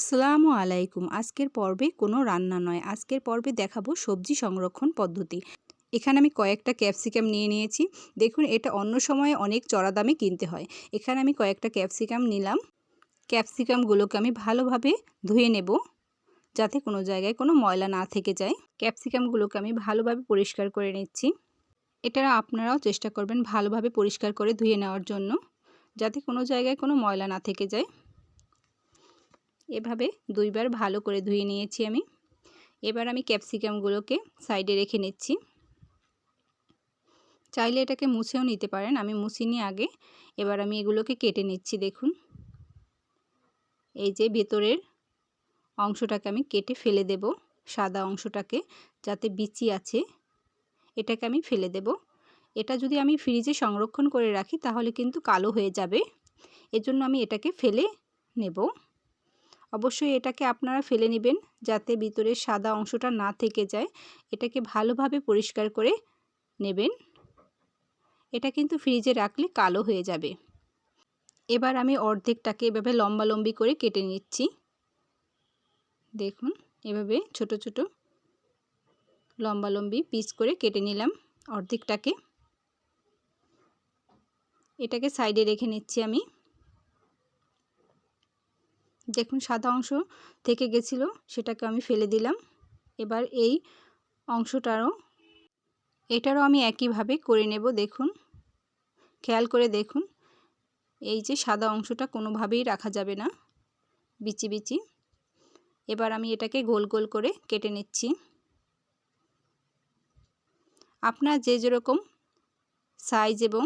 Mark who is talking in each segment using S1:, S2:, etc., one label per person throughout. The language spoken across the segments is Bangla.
S1: আসসালামু আলাইকুম। আজকের পর্বে কোনো রান্না নয়। আজকের পর্বে দেখাবো সবজি সংরক্ষণ পদ্ধতি। এখানে আমি কয়েকটা ক্যাপসিকাম নিয়ে নিয়েছি। দেখুন, এটা অন্য সময়ে অনেক চড়া দামে কিনতে হয়। এখানে আমি কয়েকটা ক্যাপসিকাম নিলাম। ক্যাপসিকামগুলোকে আমি ভালোভাবে ধুয়ে নেব যাতে কোনো জায়গায় কোনো ময়লা না থেকে যায়। ক্যাপসিকামগুলোকে আমি ভালোভাবে পরিষ্কার করে নিচ্ছি। এটা আপনারাও চেষ্টা করবেন ভালোভাবে পরিষ্কার করে ধুয়ে নেওয়ার জন্য যাতে কোনো জায়গায় কোনো ময়লা না থেকে যায়। এভাবে দুইবার ভালো করে ধুয়ে নিয়েছি আমি। এবার আমি ক্যাপসিকামগুলোকে সাইডে রেখে নিচ্ছি। চাইলে এটাকে মুছেও নিতে পারেন, আমি মুছিনি আগে। এবার আমি এগুলোকে কেটে নিচ্ছি, দেখুন। এই যে ভেতরের অংশটাকে আমি কেটে ফেলে দেব, সাদা অংশটাকে, যাতে বিচি আছে, এটাকে আমি ফেলে দেব। এটা যদি আমি ফ্রিজে সংরক্ষণ করে রাখি, তাহলে কিন্তু কালো হয়ে যাবে। এজন্য আমি এটাকে ফেলে নেব। অবশ্যই এটাকে আপনারা ফেলে নেবেন যাতে ভিতরের সাদা অংশটা না থেকে যায়। এটাকে ভালোভাবে পরিষ্কার করে নেবেন। এটা কিন্তু ফ্রিজে রাখলে কালো হয়ে যাবে। এবার আমি অর্ধেকটাকে এভাবে লম্বালম্বি করে কেটে নিচ্ছি। দেখুন, এভাবে ছোট ছোট লম্বালম্বি পিস করে কেটে নিলাম অর্ধেকটাকে। এটাকে সাইডে রেখে নিচ্ছি আমি। দেখুন সাদা অংশ থেকে গেছিল, সেটাকে আমি ফেলে দিলাম। এবার এই অংশটারও, এটারও আমি একইভাবে করে নেব, দেখুন। খেয়াল করে দেখুন, এই যে সাদা অংশটা কোনোভাবেই রাখা যাবে না, বিচি বিচি। এবার আমি এটাকে গোল গোল করে কেটে নিচ্ছি। আপনার যে যেরকম সাইজ এবং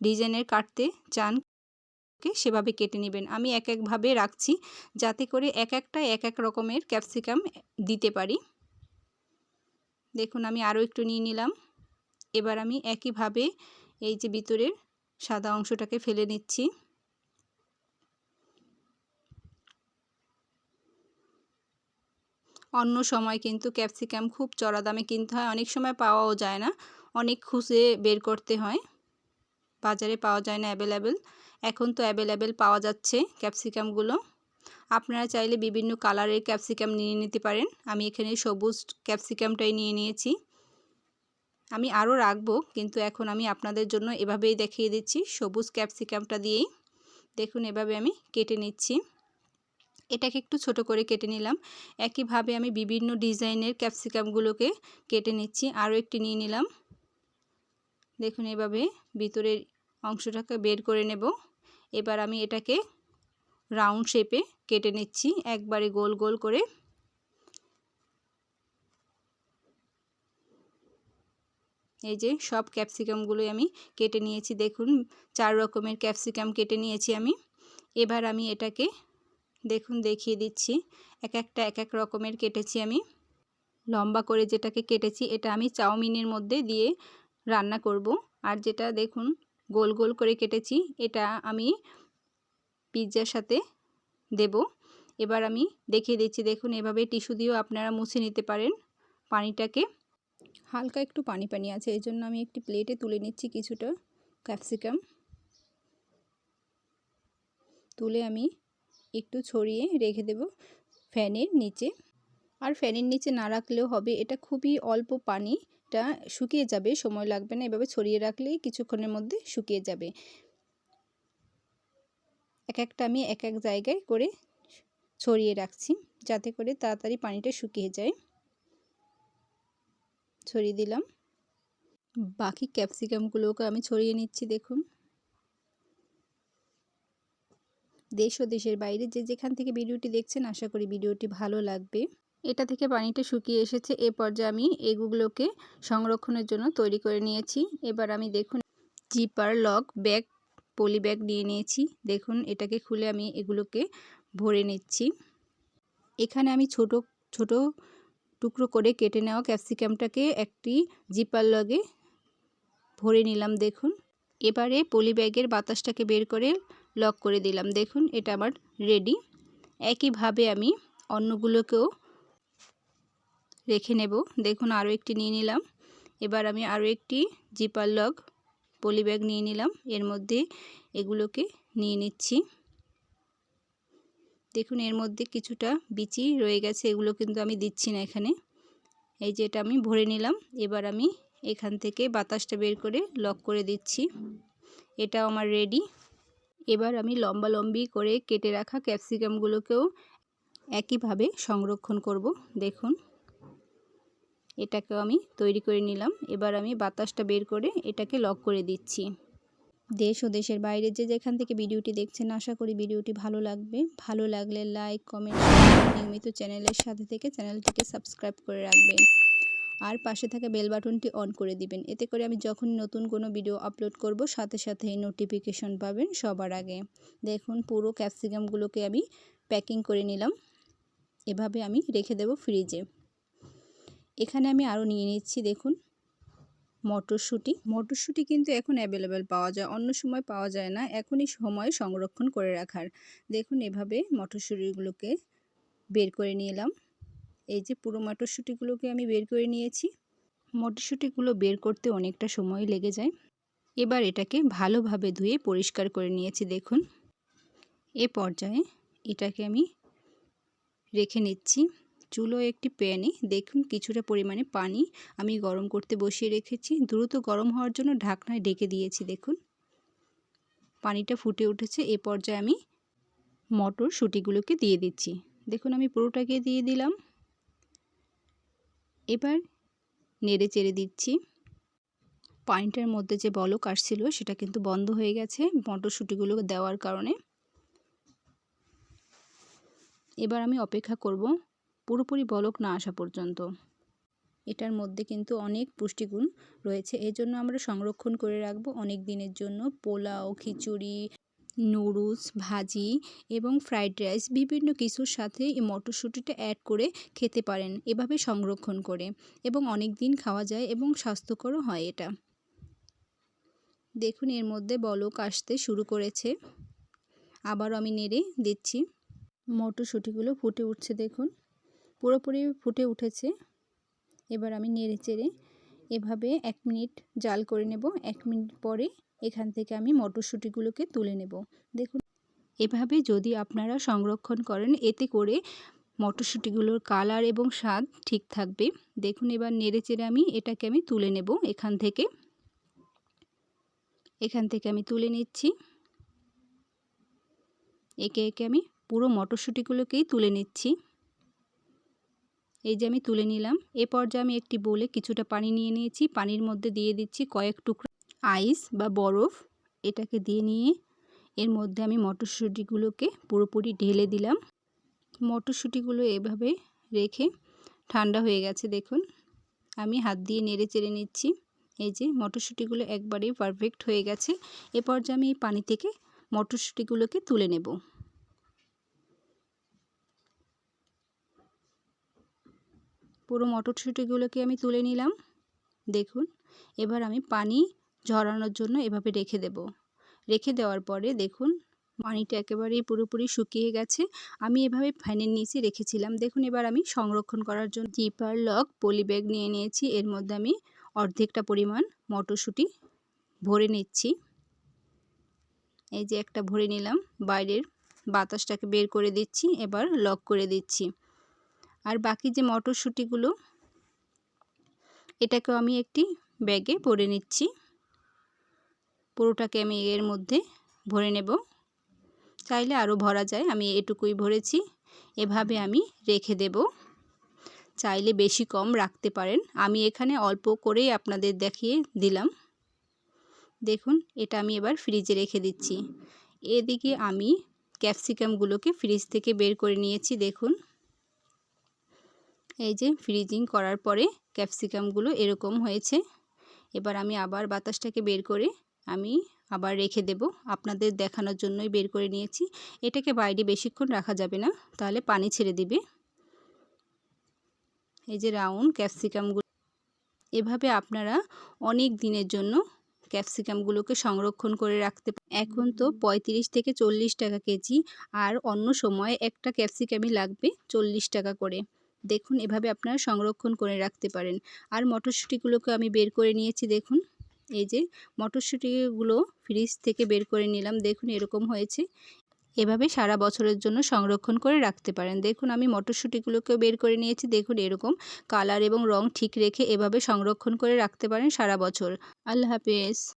S1: ডিজাইনের কাটতে চান সেভাবে কেটে নেবেন। আমি এক একভাবে রাখছি যাতে করে এক একটা, এক এক রকমের ক্যাপসিকাম দিতে পারি। দেখুন, আমি আরও একটু নিয়ে নিলাম। এবার আমি একইভাবে এই যে ভিতরের সাদা অংশটাকে ফেলে নিচ্ছি। অন্য সময় কিন্তু ক্যাপসিকাম খুব চড়া দামে কিনতে হয়। অনেক সময় পাওয়াও যায় না। অনেক খুঁজে বের করতে হয়। বাজারে পাওয়া যায় না, অ্যাভেলেবেল। এখন তো অ্যাভেলেবেল পাওয়া যাচ্ছে ক্যাপসিকামগুলো আপনারা চাইলে বিভিন্ন কালারের ক্যাপসিকাম নিয়ে নিতে পারেন। আমি এখানে সবুজ ক্যাপসিকামটাই নিয়ে নিয়েছি। আমি আরও রাখব, কিন্তু এখন আমি আপনাদের জন্য এভাবেই দেখিয়ে দিচ্ছি সবুজ ক্যাপসিকামটা দিয়েই। দেখুন, এভাবে আমি কেটে নিচ্ছি। এটাকে একটু ছোট করে কেটে নিলাম। একইভাবে আমি বিভিন্ন ডিজাইনের ক্যাপসিকামগুলোকে কেটে নিচ্ছি। আরও একটি নিয়ে নিলাম। দেখুন, এভাবে ভিতরের অংশটাকে বের করে নেব। এবার আমি এটাকে রাউন্ড শেপে কেটে নিচ্ছি, একবারে গোল গোল করে। এই যে সব ক্যাপসিকামগুলোই আমি কেটে নিয়েছি, দেখুন, চার রকমের ক্যাপসিকাম কেটে নিয়েছি আমি। এবার আমি এটাকে, দেখুন, দেখিয়ে দিচ্ছি, এক একটা, এক এক রকমের কেটেছি আমি। লম্বা করে যেটাকে কেটেছি, এটা আমি চাউমিনের মধ্যে দিয়ে রান্না করব। আর যেটা, দেখুন গোল গোল করে কেটেছি। এটা আমি পিৎজার সাথে দেব। এবার আমি দেখিয়ে দিচ্ছি। দেখুন, এভাবে টিস্যু দিয়েও আপনারা মুছে নিতে পারেন পানিটাকে। হালকা একটু পানি পানি আছে। এই জন্য আমি একটি প্লেটে তুলে নিচ্ছি কিছুটা ক্যাপসিকাম। তুলে আমি একটু ছড়িয়ে রেখে দেব ফ্যানের নিচে। আর ফ্যানের নিচে না রাখলেও হবে। এটা খুবই অল্প পানি। এটা শুকিয়ে যাবে, সময় লাগবে না। এভাবে ছড়িয়ে রাখলেই কিছুক্ষণের মধ্যে শুকিয়ে যাবে। এক একটা আমি এক এক জায়গায় করে ছড়িয়ে রাখছি যাতে করে তাড়াতাড়ি পানিটা শুকিয়ে যায়। ছড়িয়ে দিলাম। বাকি ক্যাপসিকামগুলোকে আমি ছড়িয়ে নিচ্ছি, দেখুন। দেশ ও দেশের বাইরে যে যেখান থেকে ভিডিওটি দেখছেন, আশা করি ভিডিওটি ভালো লাগবে। এটা থেকে পানিটা শুকিয়ে এসেছে। এ পর্যায়ে আমি এগুলোকে সংরক্ষণের জন্য তৈরি করে নিয়েছি। এবার আমি দেখুন zipper lock bag, poly bag নিয়ে নিয়েছি। দেখুন, এটাকে খুলে আমি এগুলোকে ভরে নিচ্ছি। এখানে আমি ছোট ছোট টুকরো করে কেটে নেওয়া ক্যাপসিকামটাকে একটি জিপার লগে ভরে নিলাম, দেখুন। এবারে পলি ব্যাগের বাতাসটাকে বের করে লক করে দিলাম, দেখুন, এটা আমার রেডি। একইভাবে আমি অন্যগুলোকেও রেখে নেব। দেখুন, আরও একটি নিয়ে নিলাম। এবার আমি আরও একটি জিপার লগ পলি ব্যাগ নিয়ে নিলাম। এর মধ্যে এগুলোকে নিয়ে নিচ্ছি। দেখুন, এর মধ্যে কিছুটা বিচি রয়ে গেছে। এগুলো কিন্তু আমি দিচ্ছি না এখানে। এই যে এটা আমি ভরে নিলাম। এবার আমি এখান থেকে বাতাসটা বের করে লক করে দিচ্ছি। এটা আমার রেডি। এবার আমি লম্বা লম্বি করে কেটে রাখা ক্যাপসিকামগুলোকেও একইভাবে সংরক্ষণ করব। দেখুন। এটাকেও আমি তৈরি করে নিলাম। এবার আমি বাতাসটা বের করে এটাকে লক করে দিচ্ছি। দেশ ও দেশের বাইরে যে যেখান থেকে ভিডিওটি দেখছেন, আশা করি ভিডিওটি ভালো লাগবে। ভালো লাগলে লাইক, কমেন্ট নিয়মিত চ্যানেলের সাথে থেকে চ্যানেলটিকে সাবস্ক্রাইব করে রাখবেন। আর পাশে থাকা বেল বাটনটি অন করে দিবেন। এতে করে আমি যখন নতুন কোনো ভিডিও আপলোড করব, সাথে সাথে নোটিফিকেশন পাবেন সবার আগে। দেখুন, পুরো ক্যাপসিকামগুলোকে আমি প্যাকিং করে নিলাম। এভাবে আমি রেখে দেব ফ্রিজে এখানে আমি আরও নিয়ে নিচ্ছি, দেখুন। মটরশুঁটি। মটরশুঁটি কিন্তু এখন অ্যাভেলেবেল পাওয়া যায়, অন্য সময় পাওয়া যায় না। এখনই সময় সংরক্ষণ করে রাখার। দেখুন, এভাবে মটরশুঁটিগুলোকে বের করে নিলাম। এই যে পুরো মটরশুঁটিগুলোকে আমি বের করে নিয়েছি। মটরশুঁটিগুলো বের করতে অনেকটা সময় লেগে যায়। এবার এটাকে ভালোভাবে ধুয়ে পরিষ্কার করে নিয়েছি, দেখুন। এ পর্যায়ে এটাকে আমি রেখে নিচ্ছি। চুলো একটি প্যানে। দেখুন, কিছুটা পরিমাণে পানি আমি গরম করতে বসিয়ে রেখেছি। দ্রুত গরম হওয়ার জন্য ঢাকনায় ডেকে দিয়েছি, দেখুন। পানিটা ফুটে উঠেছে, এ পর্যায়ে আমি মটর শুটিগুলোকে দিয়ে দিচ্ছি। দেখুন, আমি পুরোটাকে দিয়ে দিলাম। এবার নেড়ে চেড়ে দিচ্ছি। পানিটার মধ্যে যে বলক আসছিল, সেটা কিন্তু বন্ধ হয়ে গেছে মটরশুঁটিগুলো দেওয়ার কারণে। এবার আমি অপেক্ষা করব পুরোপুরি বলক না আসা পর্যন্ত। এটার মধ্যে কিন্তু অনেক পুষ্টিগুণ রয়েছে। এই জন্য আমরা সংরক্ষণ করে রাখব অনেক দিনের জন্য। পোলাও, খিচুড়ি, নুডলস, ভাজি এবং ফ্রাইড রাইস বিভিন্ন কিছুর সাথে এই মটরশুঁটিটা অ্যাড করে খেতে পারেন। এভাবে সংরক্ষণ করে এবং অনেক দিন খাওয়া যায় এবং স্বাস্থ্যকরও হয় এটা। দেখুন, এর মধ্যে বলক আসতে শুরু করেছে। আবার আমি নেড়ে দিচ্ছি। মটরশুঁটিগুলো ফুটে উঠছে, দেখুন। পুরোপুরি ফুটে উঠেছে। এবার আমি নেড়ে চেড়ে এভাবে এক মিনিট জাল করে নেব। এক মিনিট পরে এখান থেকে আমি মটরশুঁটিগুলোকে তুলে নেব। দেখুন, এভাবে যদি আপনারা সংরক্ষণ করেন, এতে করে মটরশুঁটিগুলোর কালার এবং স্বাদ ঠিক থাকবে। দেখুন, এবার নেড়ে চেড়ে আমি এটাকে আমি তুলে নেব এখান থেকে। এখান থেকে আমি তুলে নিচ্ছি। একে একে আমি পুরো মটরশুঁটিগুলোকেই তুলে নিচ্ছি। এই যে আমি তুলে নিলাম। এ পর্যায়ে আমি একটি বলে কিছুটা পানি নিয়ে নিয়েছি। পানির মধ্যে দিয়ে দিচ্ছি কয়েক টুকরা আইস বা বরফ। এটাকে দিয়ে নিয়ে এর মধ্যে আমি মটরশুঁটিগুলোকে পুরোপুরি ঢেলে দিলাম। মটরশুঁটিগুলো এভাবে রেখে ঠান্ডা হয়ে গেছে, দেখুন। আমি হাত দিয়ে নেড়ে চেড়ে নিচ্ছি। এই যে মটরশুঁটিগুলো একবারেই পারফেক্ট হয়ে গেছে। এ পর্যায়ে আমি এই পানি থেকে মটরশুঁটিগুলোকে তুলে নেব। পুরো মটরশুঁটিগুলোকে আমি তুলে নিলাম। দেখুন, এবার আমি পানি ঝরানোর জন্য এভাবে রেখে দেব। রেখে দেওয়ার পরে দেখুন, পানিটা একেবারেই পুরোপুরি শুকিয়ে গেছে। আমি এভাবে ফ্যানের নিচে রেখেছিলাম। দেখুন, এবার আমি সংরক্ষণ করার জন্য জিপার লক, পলি ব্যাগ নিয়ে নিয়েছি। এর মধ্যে আমি অর্ধেকটা পরিমাণ মটরশুঁটি ভরে নিচ্ছি। এই যে একটা ভরে নিলাম, বাইরের বাতাসটাকে বের করে দিচ্ছি, এবার লক করে দিচ্ছি। আর বাকি যে মটরশুঁটিগুলো, এটাকেও আমি একটি ব্যাগে ভরে নিচ্ছি। পুরোটাকে আমি এর মধ্যে ভরে নেব। চাইলে আরও ভরা যায়, আমি এটুকুই ভরেছি। এভাবে আমি রেখে দেব। চাইলে বেশি কম রাখতে পারেন। আমি এখানে অল্প করেই আপনাদের দেখিয়ে দিলাম। দেখুন, এটা আমি এবার ফ্রিজে রেখে দিচ্ছি। এদিকে আমি ক্যাপসিকামগুলোকে ফ্রিজ থেকে বের করে নিয়েছি, দেখুন। এই যে ফ্রিজিং করার পরে ক্যাপসিকামগুলো এরকম হয়েছে। এবার আমি আবার বাতাসটাকে বের করে আমি আবার রেখে দেব। আপনাদের দেখানোর জন্যই বের করে নিয়েছি। এটাকে বাইরে বেশিক্ষণ রাখা যাবে না, তাহলে পানি ছেড়ে দিবে। এই যে রাউন্ড ক্যাপসিকামগুলো এভাবে আপনারা অনেক দিনের জন্য ক্যাপসিকামগুলোকে সংরক্ষণ করে রাখতে এখন তো পঁয়ত্রিশ থেকে চল্লিশ টাকা কেজি, আর অন্য সময় একটা ক্যাপসিকামই লাগবে চল্লিশ টাকা করে। দেখুন, এভাবে আপনারা সংরক্ষণ করে রাখতে পারেন। আর মটরশুঁটিগুলোকে আমি বের করে নিয়েছি, দেখুন। এই যে মটরশুঁটিগুলো ফ্রিজ থেকে বের করে নিলাম, দেখুন এরকম হয়েছে। এভাবে সারা বছরের জন্য সংরক্ষণ করে রাখতে পারেন। দেখুন, আমি মটরশুঁটিগুলোকেও বের করে নিয়েছি, দেখুন এরকম। কালার এবং রং ঠিক রেখে এভাবে সংরক্ষণ করে রাখতে পারেন সারা বছর। আল্লাহ হাফেজ।